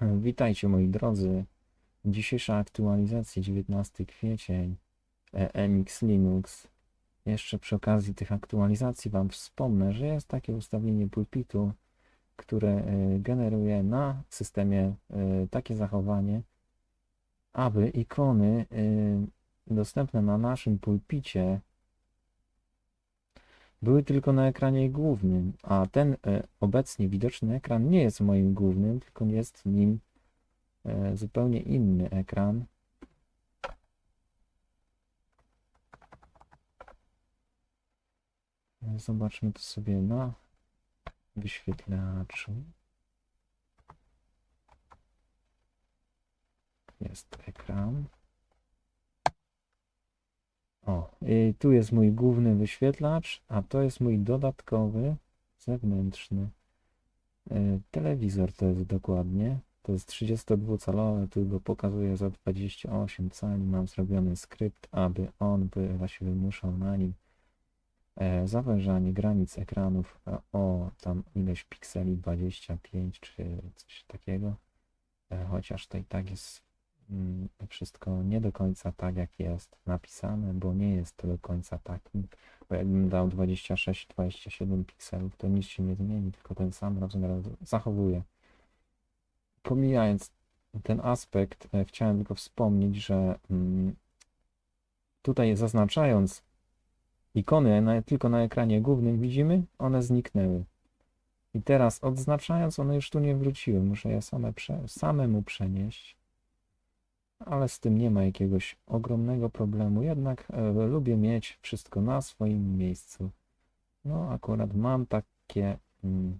Witajcie moi drodzy. Dzisiejsza aktualizacja 19 kwiecień e, MX Linux. Jeszcze przy okazji tych aktualizacji Wam wspomnę, że jest takie ustawienie pulpitu, które e, generuje na systemie e, takie zachowanie, aby ikony e, dostępne na naszym pulpicie były tylko na ekranie głównym, a ten e, obecnie widoczny ekran nie jest moim głównym, tylko jest nim e, zupełnie inny ekran. Zobaczmy to sobie na wyświetlaczu. Jest ekran. O, i tu jest mój główny wyświetlacz, a to jest mój dodatkowy, zewnętrzny e, telewizor. To jest dokładnie. To jest 32-calowy, tu go pokazuję za 28 cali. Mam zrobiony skrypt, aby on by właśnie wymuszał na nim e, zawężanie granic ekranów e, o tam ileś pikseli, 25 czy coś takiego. Chociaż to i tak jest wszystko nie do końca tak, jak jest napisane, bo nie jest to do końca tak. Bo jakbym dał 26-27 pikselów, to nic się nie zmieni, tylko ten sam rozmiar zachowuje. Pomijając ten aspekt, e, chciałem tylko wspomnieć, że mm, tutaj zaznaczając ikony tylko na ekranie głównym widzimy, one zniknęły. I teraz odznaczając, one już tu nie wróciły. Muszę je same prze, samemu przenieść ale z tym nie ma jakiegoś ogromnego problemu. Jednak e, lubię mieć wszystko na swoim miejscu. No, akurat mam takie, mm,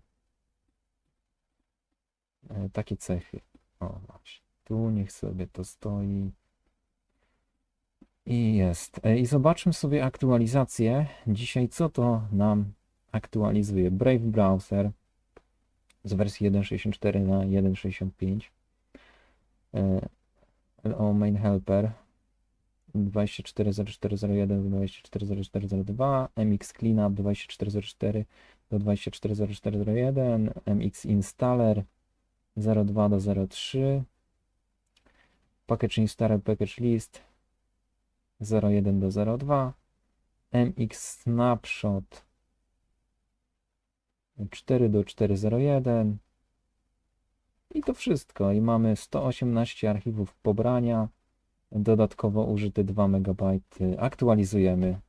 e, takie cechy. O, właśnie. Tu niech sobie to stoi. I jest. E, I zobaczmy sobie aktualizację. Dzisiaj co to nam aktualizuje? Brave Browser z wersji 1.64 na 1.65. E, LO main helper. 240401 do 240402, MX cleanup 2404 do 240401, MX installer 02 do 03, package installer package list 01 do 02, MX snapshot 4 do 401, i to wszystko. I mamy 118 archiwów pobrania. Dodatkowo użyte 2 MB. Aktualizujemy.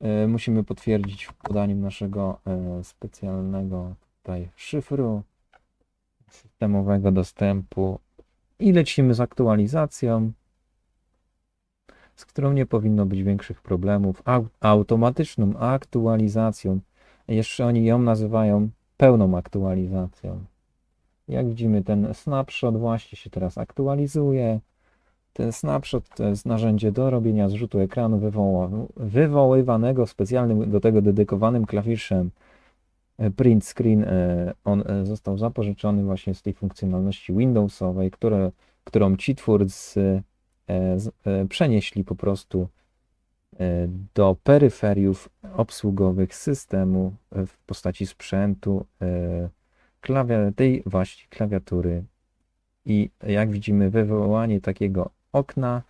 E, Musimy potwierdzić podaniem naszego e, specjalnego tutaj szyfru systemowego dostępu i lecimy z aktualizacją, z którą nie powinno być większych problemów. Au- Automatyczną aktualizacją. Jeszcze oni ją nazywają pełną aktualizacją. Jak widzimy, ten snapshot właśnie się teraz aktualizuje. Ten snapshot to jest narzędzie do robienia zrzutu ekranu wywoływanego specjalnym do tego dedykowanym klawiszem e, print screen. E, On e, został zapożyczony właśnie z tej funkcjonalności Windowsowej, które, którą ci twórcy przenieśli po prostu do peryferiów obsługowych systemu w postaci sprzętu. Klawia, tej właśnie klawiatury. I jak widzimy, wywołanie takiego okna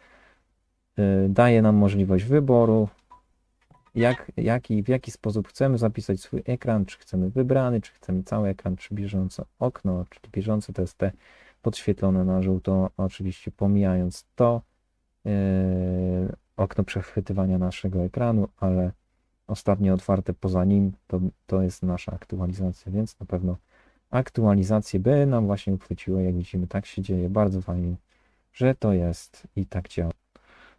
y, daje nam możliwość wyboru, jak, jaki, w jaki sposób chcemy zapisać swój ekran, czy chcemy wybrany, czy chcemy cały ekran, czy bieżące okno, czyli bieżące to jest te podświetlone na żółto, oczywiście pomijając to y, okno przechwytywania naszego ekranu, ale ostatnio otwarte poza nim to, to jest nasza aktualizacja, więc na pewno aktualizację by nam właśnie uchwyciło. Jak widzimy, tak się dzieje. Bardzo fajnie, że to jest i tak działa.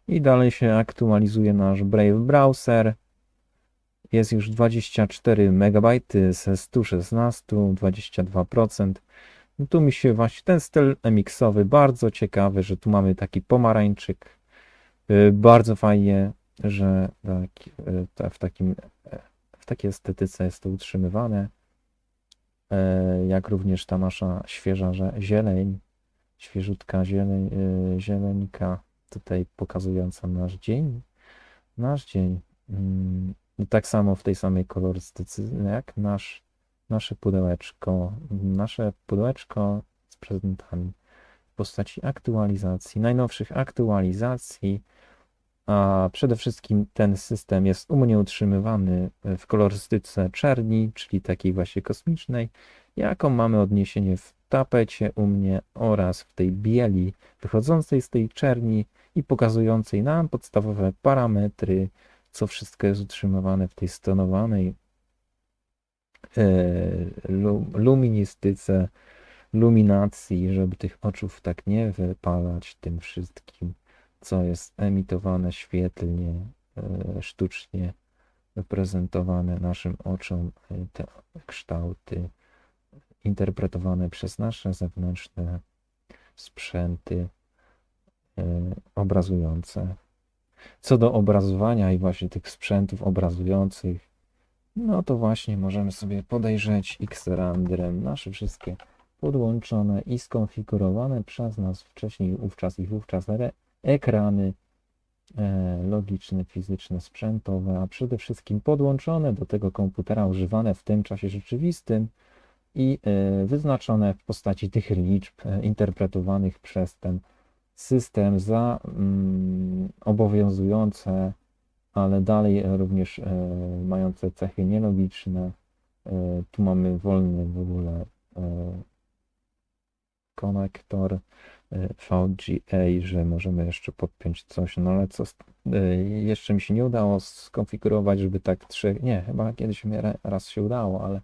I dalej się aktualizuje nasz Brave Browser. Jest już 24 MB ze 116, 22%. No tu mi się właśnie ten styl MX-owy bardzo ciekawy, że tu mamy taki pomarańczyk. Y, Bardzo fajnie, że tak, y, w, takim, e, w takiej estetyce jest to utrzymywane jak również ta nasza świeża zieleń, świeżutka zieleń, e, zieleńka, tutaj pokazująca nasz dzień, nasz dzień. Mm, tak samo w tej samej kolorystyce jak nasz, nasze pudełeczko. Nasze pudełeczko z prezentami w postaci aktualizacji, najnowszych aktualizacji, a przede wszystkim ten system jest u mnie utrzymywany w kolorystyce czerni, czyli takiej właśnie kosmicznej, jaką mamy odniesienie w tapecie u mnie oraz w tej bieli wychodzącej z tej czerni i pokazującej nam podstawowe parametry, co wszystko jest utrzymywane w tej stonowanej e, lu- luministyce, luminacji, żeby tych oczów tak nie wypalać tym wszystkim, co jest emitowane świetlnie, e, sztucznie prezentowane naszym oczom, e, te kształty interpretowane przez nasze zewnętrzne sprzęty e, obrazujące. Co do obrazowania i właśnie tych sprzętów obrazujących, no to właśnie możemy sobie podejrzeć X-Renderem nasze wszystkie podłączone i skonfigurowane przez nas wcześniej, ówczas i wówczas ekrany e, logiczne, fizyczne, sprzętowe, a przede wszystkim podłączone do tego komputera, używane w tym czasie rzeczywistym i e, wyznaczone w postaci tych liczb e, interpretowanych przez ten system za mm, obowiązujące, ale dalej również mające cechy nielogiczne. Tu mamy wolny w ogóle konektor VGA, że możemy jeszcze podpiąć coś, no ale co, e, jeszcze mi się nie udało skonfigurować, żeby tak trzech, nie, chyba kiedyś mi ra- raz się udało, ale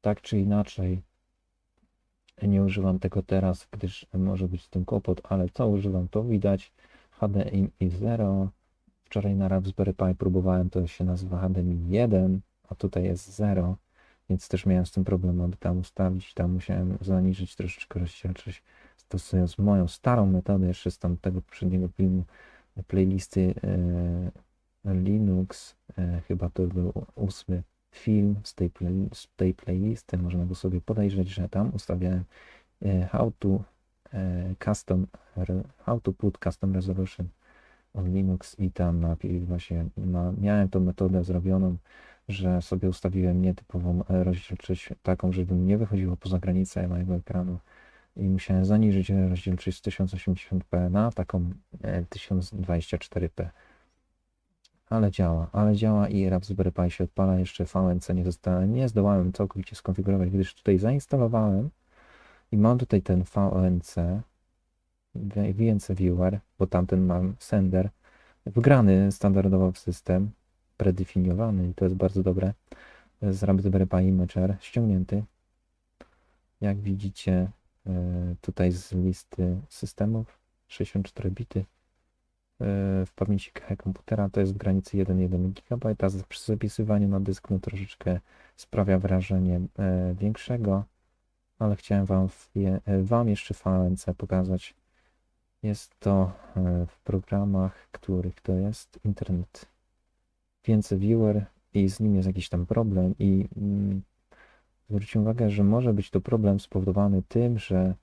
tak czy inaczej nie używam tego teraz, gdyż może być z tym kłopot, ale co używam, to widać HDMI 0. Wczoraj na Raspberry Pi próbowałem, to się nazywa HDMI 1, a tutaj jest 0, więc też miałem z tym problem, aby tam ustawić. Tam musiałem zaniżyć troszeczkę rozdzielczość, stosując moją starą metodę jeszcze z tamtego poprzedniego filmu, playlisty e, Linux, e, chyba to był ósmy film z tej, play, z tej playlisty. Można go sobie podejrzeć, że tam ustawiałem e, how to custom how to put custom resolution on Linux i tam napi- właśnie na, miałem tą metodę zrobioną, że sobie ustawiłem nietypową rozdzielczość taką, żeby nie wychodziło poza granicę mojego ekranu i musiałem zaniżyć rozdzielczość z 1080p na taką e, 1024p. Ale działa, ale działa i Raspberry Pi się odpala, jeszcze VNC nie zostałem, nie zdołałem całkowicie skonfigurować, gdyż tutaj zainstalowałem i mam tutaj ten VNC, VNC Viewer, bo tamten mam sender, wgrany standardowo w system, predefiniowany i to jest bardzo dobre, z Raspberry Pi Imager ściągnięty. Jak widzicie e, tutaj z listy systemów 64 bity e, w pamięci komputera to jest w granicy 1,1 GB, a zapisywaniu na dysk no troszeczkę sprawia wrażenie e, większego, ale chciałem wam, e, wam jeszcze VNC pokazać. Jest to e, w programach, których to jest internet. Więcej viewer i z nim jest jakiś tam problem i mm, zwróćcie uwagę, że może być to problem spowodowany tym, że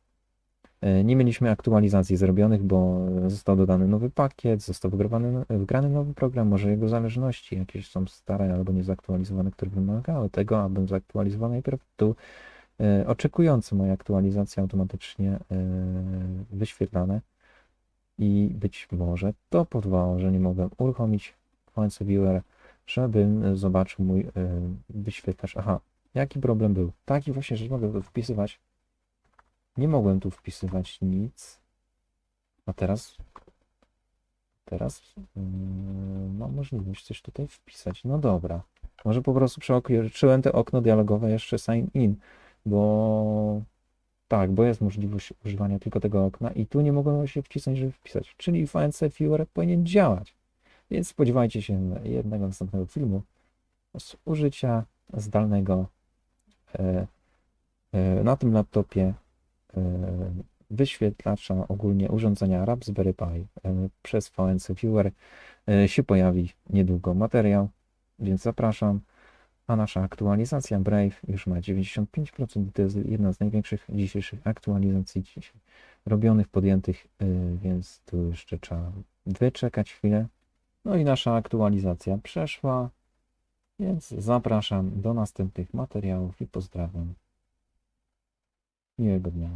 e, nie mieliśmy aktualizacji zrobionych, bo został dodany nowy pakiet, został wgrany, wgrany nowy program, może jego zależności jakieś są stare albo niezaktualizowane, które wymagały tego, abym zaktualizował najpierw tu e, oczekujące moje aktualizacje automatycznie e, wyświetlane i być może to powodowało, że nie mogłem uruchomić VNC Viewer, żebym zobaczył mój wyświetlacz. Aha, jaki problem był? Taki właśnie, że mogę tu wpisywać. Nie mogłem tu wpisywać nic. A teraz. Teraz mam możliwość coś tutaj wpisać. No dobra. Może po prostu przeoczyłem te okno dialogowe jeszcze sign in, bo tak, bo jest możliwość używania tylko tego okna i tu nie mogłem się wcisnąć, żeby wpisać. Czyli VNC Viewer powinien działać. Więc spodziewajcie się jednego następnego filmu z użycia zdalnego na tym laptopie e, wyświetlacza ogólnie urządzenia Raspberry Pi e, przez VNC Viewer e, się pojawi niedługo materiał, więc zapraszam. A nasza aktualizacja Brave już ma 95% i to jest jedna z największych dzisiejszych aktualizacji dzisiaj robionych, podjętych, więc tu jeszcze trzeba wyczekać chwilę. No i nasza aktualizacja przeszła, więc zapraszam do następnych materiałów i pozdrawiam. Miłego dnia.